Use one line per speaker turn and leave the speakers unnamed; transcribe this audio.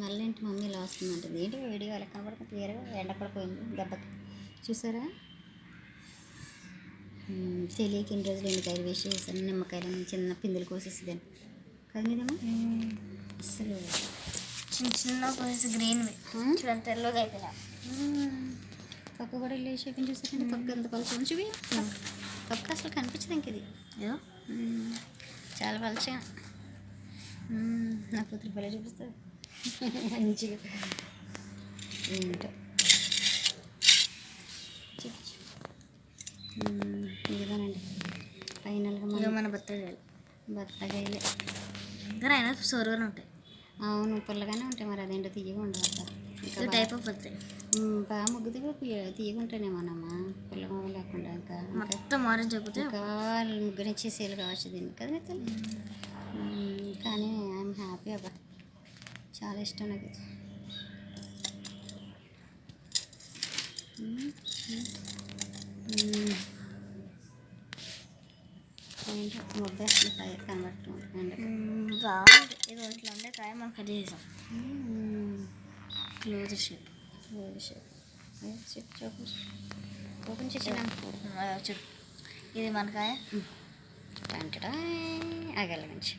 మళ్ళీ ఇంటి మమ్మీ ఇలా వస్తుందంటుంది. ఏంటి వీడియో? ఇలా కనబడుతుంది క్లియర్గా ఎండ పడిపోయింది దెబ్బకి. చూసారా? తెలియక ఇన్ని రోజులు ఎన్నికాయలు వేసి చేశాను. నిమ్మకాయలు చిన్న పిందులు కోసేసేదాన్ని. కదా మీదమ్మా అసలు
చిన్న చిన్న
కోసేసి
గ్రీన్ తెల్లగా అయిపోయా
పక్క కూడా ఇల్లు షేపింగ్ చూసారండి పక్క ఎంత పలుచుకుని చూపి పక్క అసలు కనిపించదు ఇంక ఇది.
ఏదో?
చాలా పలచగా. నాకు కూతురు పిల్ల చూపిస్తుంది. మంచిగా ఏంటో. ఇదిగోనండి ఫైనల్గా మన
మన బత్తకాయలు
బత్తకాయలే
ఇంకా అయినా సోరుగానే ఉంటాయి.
అవును పుల్లగానే ఉంటాయి మరి. అదేంటో తీయగా ఇంకా బాగా-
టైప్ ఆఫ్
మ్మ్. బాగా ముగ్గుది తీయగా ఉంటానేమోనమ్మా పుల్లగా లేకుండా ఇంకా
మొత్తం ఆరెంజ్ అయిపోతే
ఇంకా ముగ్గురు నుంచి సేల్ కావచ్చు దీన్ని కదా కానీ ఐఎమ్ హ్యాపీ అబ్బా చాలా ఇష్టం నాకు ఇది. మ్మ్, మ్మ్. ఏంటో ముద్ద అసలు పై కనబడుతుంది
మ్మ్, బాగుంది ఇది ఒంట్లో ఉండే కాయ మనం కట్ చేసాం క్లోజ్ షేప్
ఓపెన్ చేసినాం
చూడు ఇది మన కాయ
అగల నుంచి